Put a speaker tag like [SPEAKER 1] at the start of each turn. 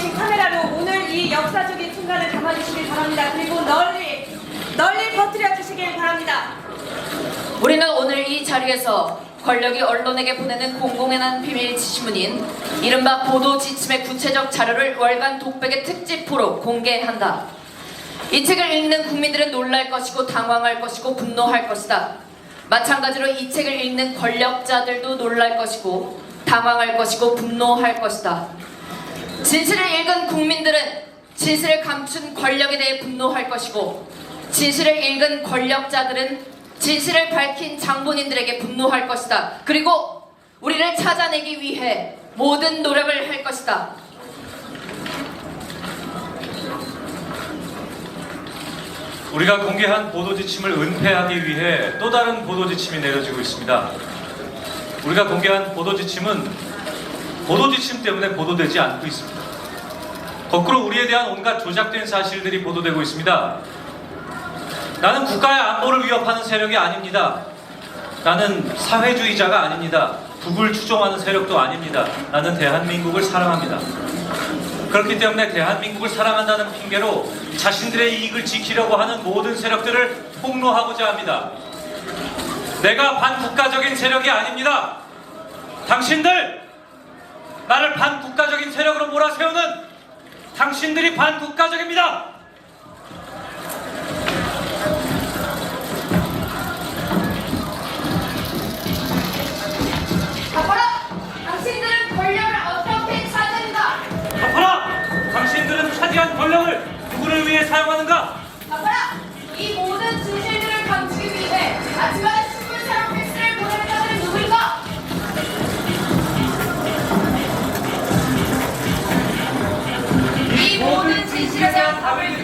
[SPEAKER 1] 계신 카메라로 오늘 이 역사적인 순간을 담아주시길 바랍니다. 그리고 널리 널리 퍼뜨려 주시길 바랍니다.
[SPEAKER 2] 우리는 오늘 이 자리에서 권력이 언론에게 보내는 공공연한 비밀 지시문인 이른바 보도 지침의 구체적 자료를 월간 독백의 특집으로 공개한다. 이 책을 읽는 국민들은 놀랄 것이고 당황할 것이고 분노할 것이다. 마찬가지로 이 책을 읽는 권력자들도 놀랄 것이고 당황할 것이고 분노할 것이다. 진실을 읽은 국민들은 진실을 감춘 권력에 대해 분노할 것이고 진실을 읽은 권력자들은 진실을 밝힌 장본인들에게 분노할 것이다. 그리고 우리를 찾아내기 위해 모든 노력을 할 것이다.
[SPEAKER 3] 우리가 공개한 보도 지침을 은폐하기 위해 또 다른 보도 지침이 내려지고 있습니다. 우리가 공개한 보도 지침은 보도 지침 때문에 보도되지 않고 있습니다. 거꾸로 우리에 대한 온갖 조작된 사실들이 보도되고 있습니다. 나는 국가의 안보를 위협하는 세력이 아닙니다. 나는 사회주의자가 아닙니다. 북을 추종하는 세력도 아닙니다. 나는 대한민국을 사랑합니다. 그렇기 때문에 대한민국을 사랑한다는 핑계로 자신들의 이익을 지키려고 하는 모든 세력들을 폭로하고자 합니다. 내가 반국가적인 세력이 아닙니다. 당신들! 나를 반국가적인 세력으로 몰아세우는 당신들이 반국가적입니다!
[SPEAKER 2] 바꿔라! 당신들은 권력을 어떻게 찾는가?
[SPEAKER 3] 덮어라! 당신들은 차지한 권력을 누구를 위해 사용하는가?
[SPEAKER 2] 바꿔라! 이 모든 진실들을 감추기 위해 신 হবে